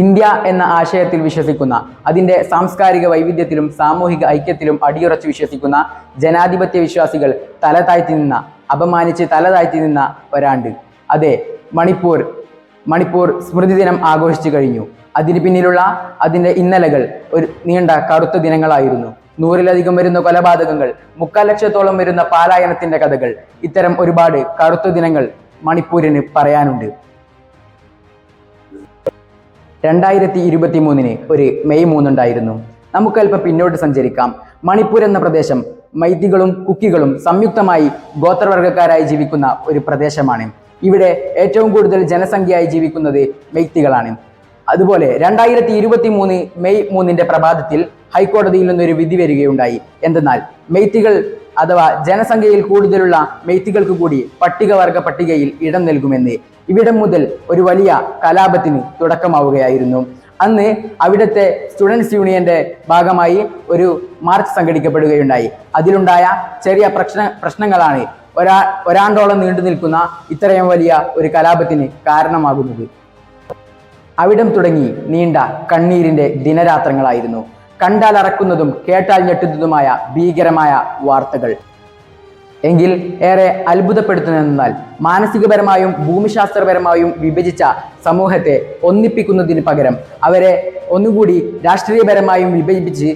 India എന്ന ആശയത്തിൽ വിശ്വസിക്കുന്ന അതിന്റെ സാംസ്കാരിക വൈവിധ്യത്തിലും സാമൂഹിക ഐക്യത്തിലും അടിയുറച്ച് വിശ്വസിക്കുന്ന ജനാധിപത്യ വിശ്വാസികൾ തല താഴ്ത്തി നിന്ന അപമാനിച്ച് തല താഴ്ത്തി നിന്ന ഒരാണ്ട്. അതെ മണിപ്പൂർ മണിപ്പൂർ സ്മൃതി ദിനം ആഘോഷിച്ചു കഴിഞ്ഞു. അതിന് പിന്നിലുള്ള അതിന്റെ ഇന്നലകൾ ഒരു നീണ്ട കറുത്ത ദിനങ്ങളായിരുന്നു. നൂറിലധികം വരുന്ന കൊലപാതകങ്ങൾ മുക്കാൽ ലക്ഷത്തോളം വരുന്ന പാലായനത്തിന്റെ കഥകൾ ഇത്തരം ഒരുപാട് കറുത്ത ദിനങ്ങൾ മണിപ്പൂരിന് പറയാനുണ്ട്. രണ്ടായിരത്തി ഇരുപത്തി മൂന്നിന് ഒരു മെയ് മൂന്നുണ്ടായിരുന്നു. നമുക്കല്പം പിന്നോട്ട് സഞ്ചരിക്കാം. മണിപ്പൂർ എന്ന പ്രദേശം മൈത്തികളും കുക്കികളും സംയുക്തമായി ഗോത്രവർഗക്കാരായി ജീവിക്കുന്ന ഒരു പ്രദേശമാണ്. ഇവിടെ ഏറ്റവും കൂടുതൽ ജനസംഖ്യയായി ജീവിക്കുന്നത് മെയ്ത്തികളാണ്. അതുപോലെ രണ്ടായിരത്തി ഇരുപത്തി മൂന്ന് മെയ് മൂന്നിന്റെ പ്രഭാതത്തിൽ ഹൈക്കോടതിയിൽ നിന്നൊരു വിധി വരികയുണ്ടായി. എന്തെന്നാൽ മെയ്ത്തികൾ അഥവാ ജനസംഖ്യയിൽ കൂടുതലുള്ള മെയ്ത്തികൾക്ക് കൂടി പട്ടികവർഗ പട്ടികയിൽ ഇടം നൽകുമെന്ന് ഇവിടം മുതൽ ഒരു വലിയ കലാപത്തിന് തുടക്കമാവുകയായിരുന്നു. അന്ന് അവിടുത്തെ സ്റ്റുഡൻസ് യൂണിയന്റെ ഭാഗമായി ഒരു മാർച്ച് സംഘടിക്കപ്പെടുകയുണ്ടായി. അതിലുണ്ടായ ചെറിയ പ്രശ്ന പ്രശ്നങ്ങളാണ് ഒരാ ഒരാണ്ടോളം നീണ്ടു നിൽക്കുന്ന ഇത്രയും വലിയ ഒരു കലാപത്തിന് കാരണമാകുന്നത്. അവിടം തുടങ്ങി നീണ്ട കണ്ണീരിന്റെ ദിനരാത്രങ്ങളായിരുന്നു. കണ്ടാൽ അറക്കുന്നതും കേട്ടാൽ ഞെട്ടുന്നതുമായ ഭീകരമായ വാർത്തകൾ. എങ്കിൽ ഏറെ അത്ഭുതപ്പെടുത്തുന്നതെന്നാൽ മാനസികപരമായും ഭൂമിശാസ്ത്രപരമായും വിഭജിച്ച സമൂഹത്തെ ഒന്നിപ്പിക്കുന്നതിന് പകരം അവരെ ഒന്നുകൂടി രാഷ്ട്രീയപരമായും വിഭജിപ്പിച്ച്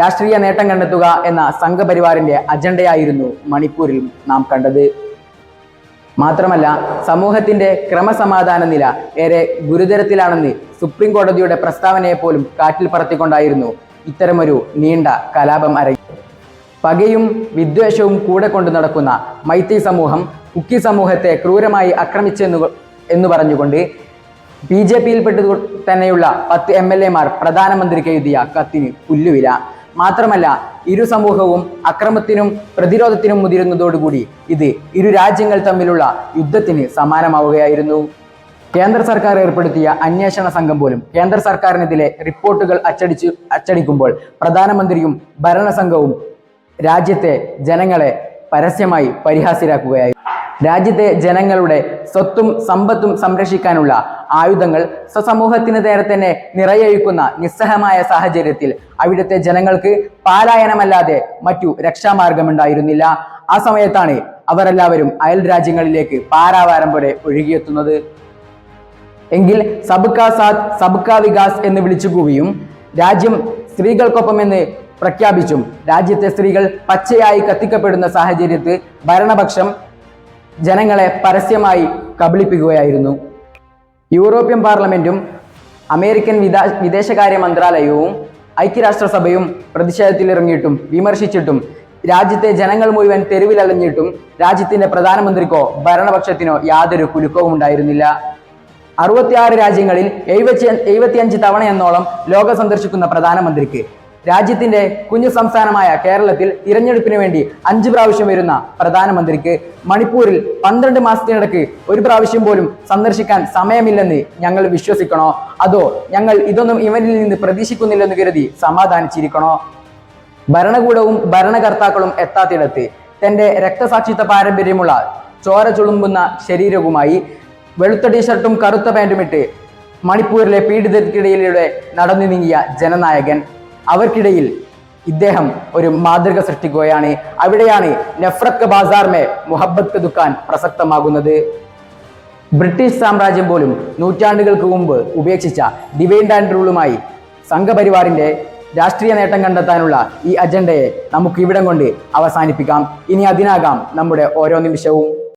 രാഷ്ട്രീയ നേട്ടം കണ്ടെത്തുക എന്ന സംഘപരിവാറിന്റെ അജണ്ടയായിരുന്നു മണിപ്പൂരിൽ നാം കണ്ടത്. മാത്രമല്ല സമൂഹത്തിന്റെ ക്രമസമാധാന നില ഏറെ ഗുരുതരത്തിലാണെന്ന് സുപ്രീം കോടതിയുടെ പ്രസ്താവനയെ പോലും കാറ്റിൽ പറത്തിക്കൊണ്ടായിരുന്നു ഇത്തരമൊരു നീണ്ട കലാപം അരങ്ങി പകയും വിദ്വേഷവും കൂടെ കൊണ്ടു നടക്കുന്ന മൈത്രി സമൂഹം കുക്കി സമൂഹത്തെ ക്രൂരമായി ആക്രമിച്ചെന്നു എന്ന് പറഞ്ഞുകൊണ്ട് ബി ജെ പിയിൽപ്പെട്ട് തന്നെയുള്ള പത്ത് എം എൽ എമാർ പ്രധാനമന്ത്രിക്ക് എഴുതിയ കത്തിന് പുല്ലുവില. മാത്രമല്ല ഇരു സമൂഹവും അക്രമത്തിനും പ്രതിരോധത്തിനും മുതിരുന്നതോടുകൂടി ഇത് ഇരു രാജ്യങ്ങൾ തമ്മിലുള്ള യുദ്ധത്തിന് സമാനമാവുകയായിരുന്നു. കേന്ദ്ര സർക്കാർ ഏർപ്പെടുത്തിയ അന്വേഷണ സംഘം പോലും കേന്ദ്ര സർക്കാരിനെതിരെ റിപ്പോർട്ടുകൾ അച്ചടിച്ച് അച്ചടിക്കുമ്പോൾ പ്രധാനമന്ത്രിയും ഭരണസംഘവും രാജ്യത്തെ ജനങ്ങളെ പരസ്യമായി പരിഹാസ്യരാക്കുകയായിരുന്നു രാജ്യത്തെ ജനങ്ങളുടെ സ്വത്തും സമ്പത്തും സംരക്ഷിക്കാനുള്ള ആയുധങ്ങൾ സ്വസമൂഹത്തിന് നേരെ തന്നെ നിറയൊഴിക്കുന്ന നിസ്സഹമായ സാഹചര്യത്തിൽ അവിടുത്തെ ജനങ്ങൾക്ക് പാലായനമല്ലാതെ മറ്റു രക്ഷാമാർഗമുണ്ടായിരുന്നില്ല. ആ സമയത്താണ് അവരെല്ലാവരും അയൽ രാജ്യങ്ങളിലേക്ക് പാരാവാരം പോലെ ഒഴുകിയെത്തുന്നത്. എങ്കിൽ സബ്കാ സാത്ത് സബ്കാ വികാസ് എന്ന് വിളിച്ചു കൂവിയും രാജ്യം സ്ത്രീകൾക്കൊപ്പം എന്ന് പ്രഖ്യാപിച്ചും രാജ്യത്തെ സ്ത്രീകൾ പച്ചയായി കത്തിക്കപ്പെടുന്ന സാഹചര്യത്തിൽ ഭരണപക്ഷം ജനങ്ങളെ പരസ്യമായി കബളിപ്പിക്കുകയായിരുന്നു. യൂറോപ്യൻ പാർലമെന്റും അമേരിക്കൻ വിദാ വിദേശകാര്യ മന്ത്രാലയവും ഐക്യരാഷ്ട്രസഭയും പ്രതിഷേധത്തിലിറങ്ങിയിട്ടും വിമർശിച്ചിട്ടും രാജ്യത്തെ ജനങ്ങൾ മുഴുവൻ തെരുവിലലഞ്ഞിട്ടും രാജ്യത്തിന്റെ പ്രധാനമന്ത്രിക്കോ ഭരണപക്ഷത്തിനോ യാതൊരു കുലുക്കവും ഉണ്ടായിരുന്നില്ല. അറുപത്തിയാറ് രാജ്യങ്ങളിൽ എഴുപത്തി എഴുപത്തിയഞ്ച് തവണയെന്നോളം ലോകം സന്ദർശിക്കുന്ന പ്രധാനമന്ത്രിക്ക് രാജ്യത്തിന്റെ കുഞ്ഞു സംസ്ഥാനമായ കേരളത്തിൽ തിരഞ്ഞെടുപ്പിന് വേണ്ടി അഞ്ചു പ്രാവശ്യം വരുന്ന പ്രധാനമന്ത്രിക്ക് മണിപ്പൂരിൽ പന്ത്രണ്ട് മാസത്തിനിടക്ക് ഒരു പ്രാവശ്യം പോലും സന്ദർശിക്കാൻ സമയമില്ലെന്ന് ഞങ്ങൾ വിശ്വസിക്കണോ? അതോ ഞങ്ങൾ ഇതൊന്നും ഇവനിൽ നിന്ന് പ്രതീക്ഷിക്കുന്നില്ലെന്ന് കരുതി സമാധാനിച്ചിരിക്കണോ? ഭരണകൂടവും ഭരണകർത്താക്കളും എത്താത്തിടത്ത് തന്റെ രക്തസാക്ഷിത്വ പാരമ്പര്യമുള്ള ചോര ചുളുമ്പുന്ന ശരീരവുമായി വെളുത്ത ടീഷർട്ടും കറുത്ത പാന്റുമിട്ട് മണിപ്പൂരിലെ പീഡിതർക്കിടയിലൂടെ നടന്നു നീങ്ങിയ ജനനായകൻ അവർക്കിടയിൽ ഇദ്ദേഹം ഒരു മാതൃക സൃഷ്ടിക്കുകയാണ്. അവിടെയാണ് നഫ്രത്ത് ബാസാർമേ മുഹബത്ത് ദുക്കാൻ പ്രസക്തമാകുന്നത്. ബ്രിട്ടീഷ് സാമ്രാജ്യം പോലും നൂറ്റാണ്ടുകൾക്ക് മുമ്പ് ഉപേക്ഷിച്ച ഡിവൈൻ ആൻഡ് റൂളുമായി സംഘപരിവാറിന്റെ രാഷ്ട്രീയ നേട്ടം കണ്ടെത്താനുള്ള ഈ അജണ്ടയെ നമുക്ക് ഇവിടം കൊണ്ട് അവസാനിപ്പിക്കാം. ഇനി അതിനാകാം നമ്മുടെ ഓരോ നിമിഷവും.